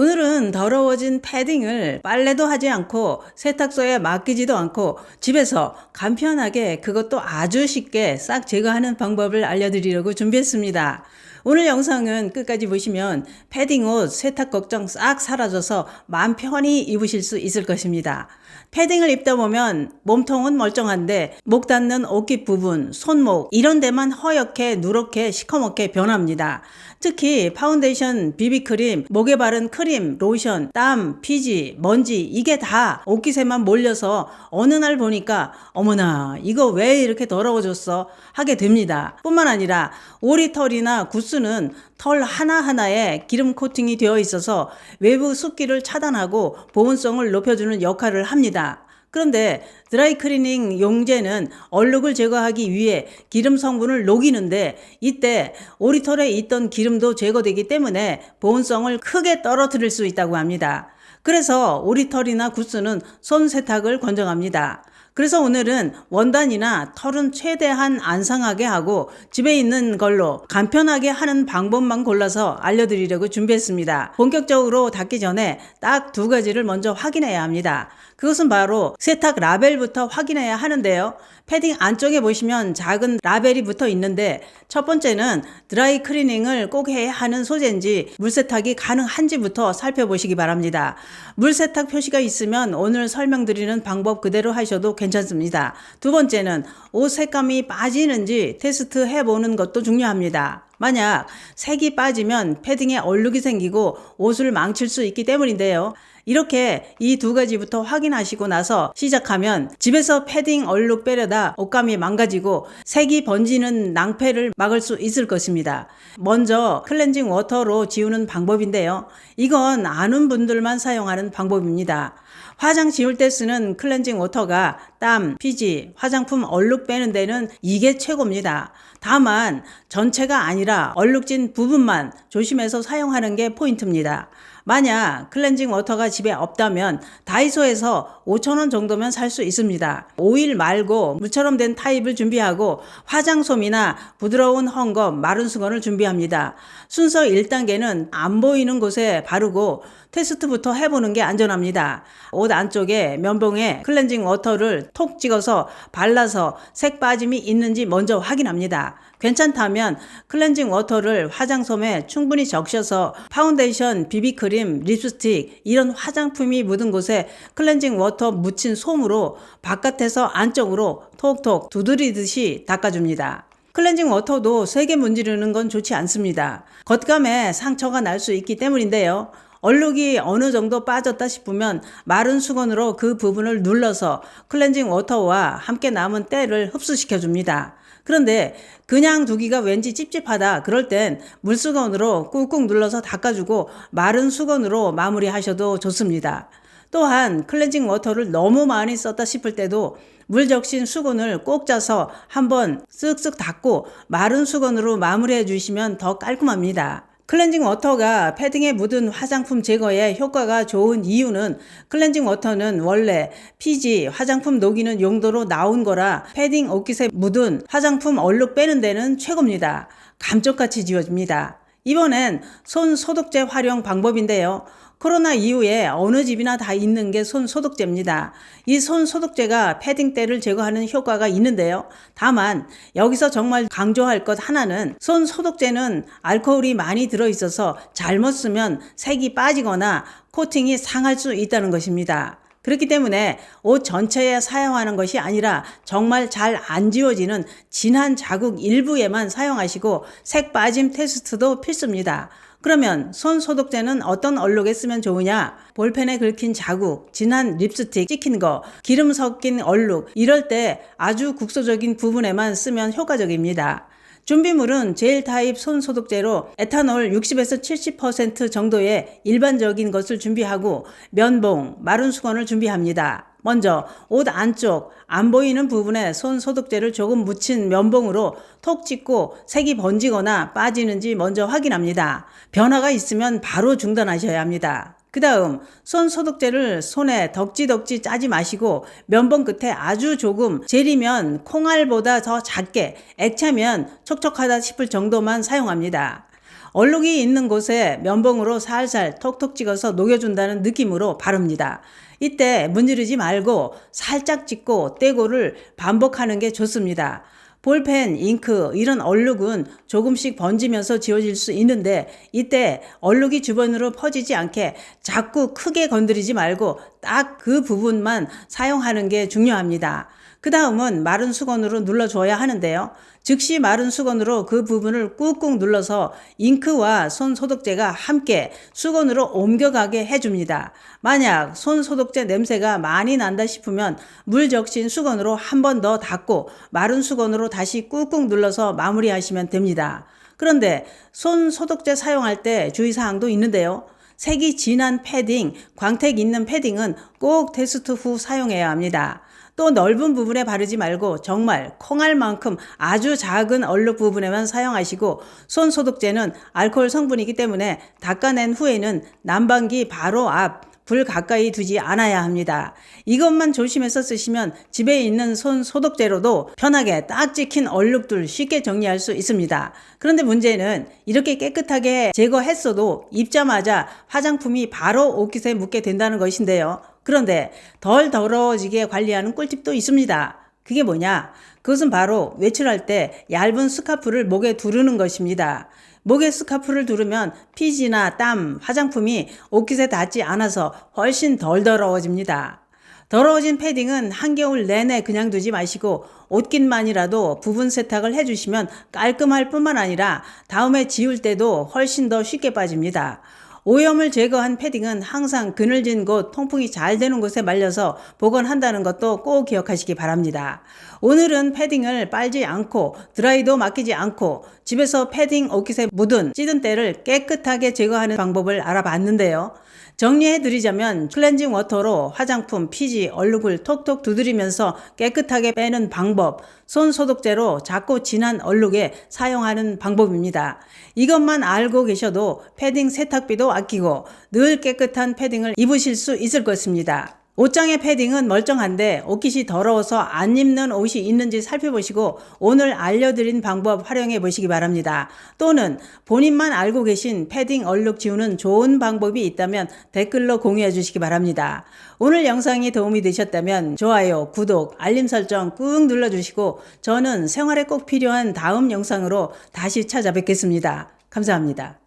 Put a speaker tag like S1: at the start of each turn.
S1: 오늘은 더러워진 패딩을 빨래도 하지 않고 세탁소에 맡기지도 않고 집에서 간편하게 그것도 아주 쉽게 싹 제거하는 방법을 알려드리려고 준비했습니다. 오늘 영상은 끝까지 보시면 패딩 옷 세탁 걱정 싹 사라져서 마음 편히 입으실 수 있을 것입니다. 패딩을 입다 보면 몸통은 멀쩡한데 목 닿는 옷깃 부분, 손목 이런 데만 허옇게 누렇게 시커멓게 변합니다. 특히 파운데이션, 비비크림, 목에 바른 크림, 로션, 땀, 피지, 먼지 이게 다 옷깃에만 몰려서 어느 날 보니까 어머나 이거 왜 이렇게 더러워졌어 하게 됩니다. 뿐만 아니라 오리털이나 구스 는 털 하나하나에 기름 코팅이 되어 있어서 외부 습기를 차단하고 보온성을 높여주는 역할을 합니다. 그런데 드라이 클리닝 용제는 얼룩을 제거하기 위해 기름 성분을 녹이는데 이때 오리털에 있던 기름도 제거되기 때문에 보온성을 크게 떨어뜨릴 수 있다고 합니다. 그래서 오리털이나 구스는 손 세탁을 권장합니다. 그래서 오늘은 원단이나 털은 최대한 안 상하게 하고 집에 있는 걸로 간편하게 하는 방법만 골라서 알려드리려고 준비했습니다. 본격적으로 닦기 전에 딱 두 가지를 먼저 확인해야 합니다. 그것은 바로 세탁 라벨부터 확인해야 하는데요. 패딩 안쪽에 보시면 작은 라벨이 붙어 있는데 첫 번째는 드라이 클리닝을 꼭 해야 하는 소재인지 물세탁이 가능한지부터 살펴보시기 바랍니다. 물세탁 표시가 있으면 오늘 설명드리는 방법 그대로 하셔도 괜찮습니다. 두 번째는 옷 색감이 빠지는지 테스트 해보는 것도 중요합니다. 만약 색이 빠지면 패딩에 얼룩이 생기고 옷을 망칠 수 있기 때문인데요. 이렇게 이 두 가지부터 확인하시고 나서 시작하면 집에서 패딩 얼룩 빼려다 옷감이 망가지고 색이 번지는 낭패를 막을 수 있을 것입니다. 먼저 클렌징 워터로 지우는 방법인데요. 이건 아는 분들만 사용하는 방법입니다. 화장 지울 때 쓰는 클렌징 워터가 땀, 피지, 화장품 얼룩 빼는 데는 이게 최고입니다. 다만 전체가 아니라 얼룩진 부분만 조심해서 사용하는 게 포인트입니다. 만약 클렌징 워터가 집에 없다면 다이소에서 5천원 정도면 살 수 있습니다. 오일 말고 물처럼 된 타입을 준비하고 화장솜이나 부드러운 헝겊, 마른 수건을 준비합니다. 순서 1단계는 안 보이는 곳에 바르고 테스트부터 해보는 게 안전합니다. 옷 안쪽에 면봉에 클렌징 워터를 톡 찍어서 발라서 색 빠짐이 있는지 먼저 확인합니다. 괜찮다면 클렌징 워터를 화장솜에 충분히 적셔서 파운데이션, 비비크림, 립스틱 이런 화장품이 묻은 곳에 클렌징 워터 묻힌 솜으로 바깥에서 안쪽으로 톡톡 두드리듯이 닦아줍니다. 클렌징 워터도 세게 문지르는 건 좋지 않습니다. 겉감에 상처가 날 수 있기 때문인데요. 얼룩이 어느 정도 빠졌다 싶으면 마른 수건으로 그 부분을 눌러서 클렌징 워터와 함께 남은 때를 흡수시켜 줍니다. 그런데 그냥 두기가 왠지 찝찝하다. 그럴 땐 물수건으로 꾹꾹 눌러서 닦아주고 마른 수건으로 마무리하셔도 좋습니다. 또한 클렌징 워터를 너무 많이 썼다 싶을 때도 물 적신 수건을 꼭 짜서 한번 쓱쓱 닦고 마른 수건으로 마무리해 주시면 더 깔끔합니다. 클렌징 워터가 패딩에 묻은 화장품 제거에 효과가 좋은 이유는 클렌징 워터는 원래 피지, 화장품 녹이는 용도로 나온 거라 패딩 옷깃에 묻은 화장품 얼룩 빼는 데는 최고입니다. 감쪽같이 지워집니다. 이번엔 손 소독제 활용 방법인데요. 코로나 이후에 어느 집이나 다 있는 게 손 소독제입니다. 이 손 소독제가 패딩 때를 제거하는 효과가 있는데요. 다만 여기서 정말 강조할 것 하나는 손 소독제는 알코올이 많이 들어 있어서 잘못 쓰면 색이 빠지거나 코팅이 상할 수 있다는 것입니다. 그렇기 때문에 옷 전체에 사용하는 것이 아니라 정말 잘 안 지워지는 진한 자국 일부에만 사용하시고 색 빠짐 테스트도 필수입니다. 그러면 손 소독제는 어떤 얼룩에 쓰면 좋으냐? 볼펜에 긁힌 자국, 진한 립스틱 찍힌 거, 기름 섞인 얼룩, 이럴 때 아주 국소적인 부분에만 쓰면 효과적입니다. 준비물은 젤 타입 손 소독제로 에탄올 60에서 70% 정도의 일반적인 것을 준비하고 면봉, 마른 수건을 준비합니다. 먼저 옷 안쪽 안 보이는 부분에 손 소독제를 조금 묻힌 면봉으로 톡 찍고 색이 번지거나 빠지는지 먼저 확인합니다. 변화가 있으면 바로 중단하셔야 합니다. 그 다음 손 소독제를 손에 덕지덕지 짜지 마시고 면봉 끝에 아주 조금 젤이면 콩알보다 더 작게 액체면 촉촉하다 싶을 정도만 사용합니다. 얼룩이 있는 곳에 면봉으로 살살 톡톡 찍어서 녹여준다는 느낌으로 바릅니다. 이때 문지르지 말고 살짝 찍고 떼고를 반복하는 게 좋습니다. 볼펜, 잉크 이런 얼룩은 조금씩 번지면서 지워질 수 있는데 이때 얼룩이 주변으로 퍼지지 않게 자꾸 크게 건드리지 말고 딱 그 부분만 사용하는 게 중요합니다. 그 다음은 마른 수건으로 눌러줘야 하는데요. 즉시 마른 수건으로 그 부분을 꾹꾹 눌러서 잉크와 손 소독제가 함께 수건으로 옮겨가게 해줍니다. 만약 손 소독제 냄새가 많이 난다 싶으면 물 적신 수건으로 한 번 더 닦고 마른 수건으로 다시 꾹꾹 눌러서 마무리하시면 됩니다. 그런데 손 소독제 사용할 때 주의사항도 있는데요. 색이 진한 패딩, 광택 있는 패딩은 꼭 테스트 후 사용해야 합니다. 또 넓은 부분에 바르지 말고 정말 콩알 만큼 아주 작은 얼룩 부분에만 사용하시고 손 소독제는 알코올 성분이기 때문에 닦아낸 후에는 난방기 바로 앞 불 가까이 두지 않아야 합니다. 이것만 조심해서 쓰시면 집에 있는 손 소독제로도 편하게 딱 찍힌 얼룩들 쉽게 정리할 수 있습니다. 그런데 문제는 이렇게 깨끗하게 제거했어도 입자마자 화장품이 바로 옷깃에 묻게 된다는 것인데요. 그런데 덜 더러워지게 관리하는 꿀팁도 있습니다. 그게 뭐냐? 그것은 바로 외출할 때 얇은 스카프를 목에 두르는 것입니다. 목에 스카프를 두르면 피지나 땀, 화장품이 옷깃에 닿지 않아서 훨씬 덜 더러워집니다. 더러워진 패딩은 한겨울 내내 그냥 두지 마시고 옷깃만이라도 부분 세탁을 해주시면 깔끔할 뿐만 아니라 다음에 지울 때도 훨씬 더 쉽게 빠집니다. 오염을 제거한 패딩은 항상 그늘진 곳, 통풍이 잘 되는 곳에 말려서 보관한다는 것도 꼭 기억하시기 바랍니다. 오늘은 패딩을 빨지 않고 드라이도 맡기지 않고 집에서 패딩 옷깃에 묻은 찌든 때를 깨끗하게 제거하는 방법을 알아봤는데요. 정리해드리자면 클렌징 워터로 화장품, 피지, 얼룩을 톡톡 두드리면서 깨끗하게 빼는 방법, 손 소독제로 작고 진한 얼룩에 사용하는 방법입니다. 이것만 알고 계셔도 패딩 세탁비도 아끼고 늘 깨끗한 패딩을 입으실 수 있을 것입니다. 옷장의 패딩은 멀쩡한데 옷깃이 더러워서 안 입는 옷이 있는지 살펴보시고 오늘 알려드린 방법 활용해 보시기 바랍니다. 또는 본인만 알고 계신 패딩 얼룩 지우는 좋은 방법이 있다면 댓글로 공유해 주시기 바랍니다. 오늘 영상이 도움이 되셨다면 좋아요, 구독, 알림 설정 꾹 눌러주시고 저는 생활에 꼭 필요한 다음 영상으로 다시 찾아뵙겠습니다. 감사합니다.